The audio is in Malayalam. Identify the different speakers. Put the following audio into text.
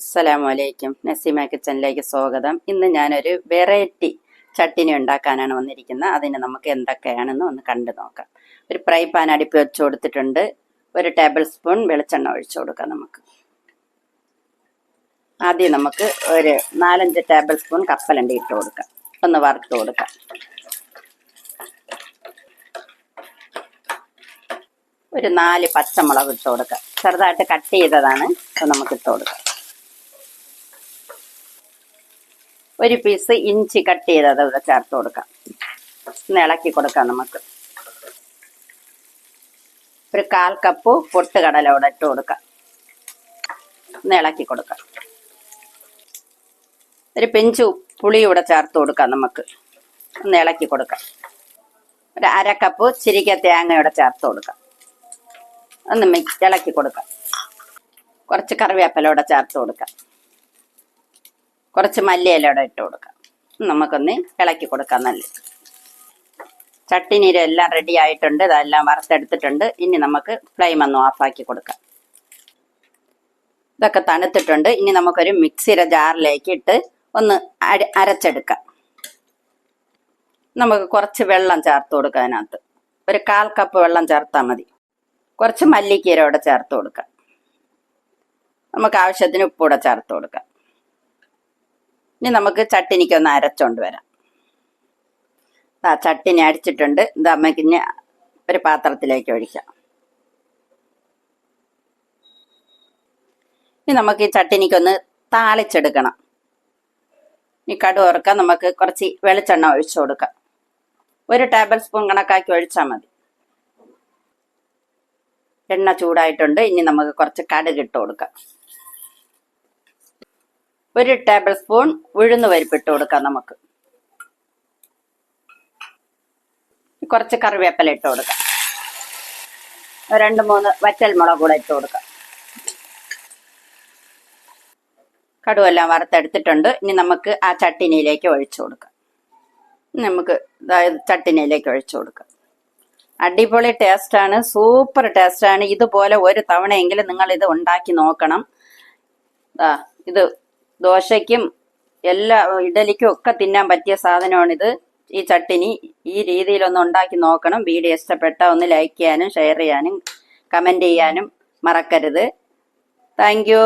Speaker 1: അസ്സലാമലൈക്കും നസീമ കിച്ചണിലേക്ക് സ്വാഗതം ഇന്ന് ഞാനൊരു വെറൈറ്റി ചട്ടിനി ഉണ്ടാക്കാനാണ് വന്നിരിക്കുന്നത് അതിന് നമുക്ക് എന്തൊക്കെയാണെന്ന് ഒന്ന് കണ്ടു നോക്കാം ഒരു ഫ്രൈ പാൻ അടുപ്പ് വെച്ച് കൊടുത്തിട്ടുണ്ട് ഒരു ടേബിൾ സ്പൂൺ വെളിച്ചെണ്ണ ഒഴിച്ചു കൊടുക്കാം നമുക്ക് ആദ്യം നമുക്ക് ഒരു നാലഞ്ച് ടേബിൾ സ്പൂൺ കപ്പലണ്ടി ഇട്ട് കൊടുക്കാം ഒന്ന് വറുത്ത് കൊടുക്കാം ഒരു നാല് പച്ചമുളക് ഇട്ട് കൊടുക്കാം ചെറുതായിട്ട് കട്ട് ചെയ്തതാണ് നമുക്ക് ഇട്ട് കൊടുക്കാം ഒരു പീസ് ഇഞ്ചി കട്ട് ചെയ്തത് ഇവിടെ ചേർത്ത് കൊടുക്കാം ഒന്ന് ഇളക്കി കൊടുക്കാം നമുക്ക് ഒരു കാൽ കപ്പ് പൊട്ടുകടല ഇവിടെ ഇട്ട് കൊടുക്കാം ഒന്ന് ഇളക്കി കൊടുക്കാം ഒരു പെഞ്ചു പുളി ഇവിടെ ചേർത്ത് കൊടുക്കാം നമുക്ക് ഒന്ന് ഇളക്കി കൊടുക്കാം ഒരു അര കപ്പ് ചിരിക്ക തേങ്ങ ഇവിടെ ചേർത്ത് കൊടുക്കാം ഒന്ന് ഇളക്കി കൊടുക്കാം കുറച്ച് കറിവേപ്പില ഇവിടെ ചേർത്ത് കൊടുക്കാം കുറച്ച് മല്ലിയില ഇട ഇട്ട് കൊടുക്കാം നമുക്കൊന്ന് ഇളക്കി കൊടുക്കാം നല്ല ചട്ടിനീര് എല്ലാം റെഡി ആയിട്ടുണ്ട് ഇതെല്ലാം വറുത്തെടുത്തിട്ടുണ്ട് ഇനി നമുക്ക് ഫ്ലെയിം ഒന്ന് ഓഫാക്കി കൊടുക്കാം ഇതൊക്കെ തണുത്തിട്ടുണ്ട് ഇനി നമുക്കൊരു മിക്സിയുടെ ജാറിലേക്ക് ഇട്ട് ഒന്ന് അരച്ചെടുക്കാം നമുക്ക് കുറച്ച് വെള്ളം ചേർത്ത് കൊടുക്കാം അതിനകത്ത് ഒരു കാൽ കപ്പ് വെള്ളം ചേർത്താൽ മതി കുറച്ച് മല്ലിക്കീര ഇവിടെ ചേർത്ത് കൊടുക്കാം നമുക്ക് ആവശ്യത്തിന് ഉപ്പൂടെ ചേർത്ത് കൊടുക്കാം ഇനി നമുക്ക് ചട്ടിനിക്കൊന്ന് അരച്ചോണ്ട് വരാം ആ ചട്ടിനി അരച്ചിട്ടുണ്ട് ഇത് അമ്മയ്ക്ക് ഇനി ഒരു പാത്രത്തിലേക്ക് ഒഴിക്കാം ഇനി നമുക്ക് ഈ ചട്ടിനിക്കൊന്ന് താളിച്ചെടുക്കണം ഈ കടു ഉറക്കാൻ നമുക്ക് കുറച്ച് വെളിച്ചെണ്ണ ഒഴിച്ചു കൊടുക്കാം ഒരു ടേബിൾ സ്പൂൺ കണക്കാക്കി ഒഴിച്ചാൽ മതി എണ്ണ ചൂടായിട്ടുണ്ട് ഇനി നമുക്ക് കുറച്ച് കടുക് ഇട്ട് കൊടുക്കാം ഒരു ടേബിൾ സ്പൂൺ ഉഴുന്ന് പരിപ്പിട്ട് കൊടുക്കാം നമുക്ക് കുറച്ച് കറിവേപ്പില ഇട്ട് കൊടുക്കാം രണ്ട് മൂന്ന് വറ്റൽ മുളക് കൂടെ ഇട്ട് കൊടുക്കാം കടുവെല്ലാം വറുത്തെടുത്തിട്ടുണ്ട് ഇനി നമുക്ക് ആ ചട്ടിനിയിലേക്ക് ഒഴിച്ചു കൊടുക്കാം നമുക്ക് ചട്ടിനിയിലേക്ക് ഒഴിച്ചു കൊടുക്കാം അടിപൊളി ടേസ്റ്റാണ് സൂപ്പർ ടേസ്റ്റാണ് ഇതുപോലെ ഒരു തവണയെങ്കിലും നിങ്ങൾ ഇത് ഉണ്ടാക്കി നോക്കണം ഇത് ദോശയ്ക്കും എല്ലാ ഇഡലിക്കും ഒക്കെ തിന്നാൻ പറ്റിയ സാധനമാണിത് ഈ ചട്ടിനി ഈ രീതിയിലൊന്ന് ഉണ്ടാക്കി നോക്കണം വീഡിയോ ഇഷ്ടപ്പെട്ട ഒന്ന് ലൈക്ക് ചെയ്യാനും ഷെയർ ചെയ്യാനും കമൻറ്റ് ചെയ്യാനും മറക്കരുത് താങ്ക്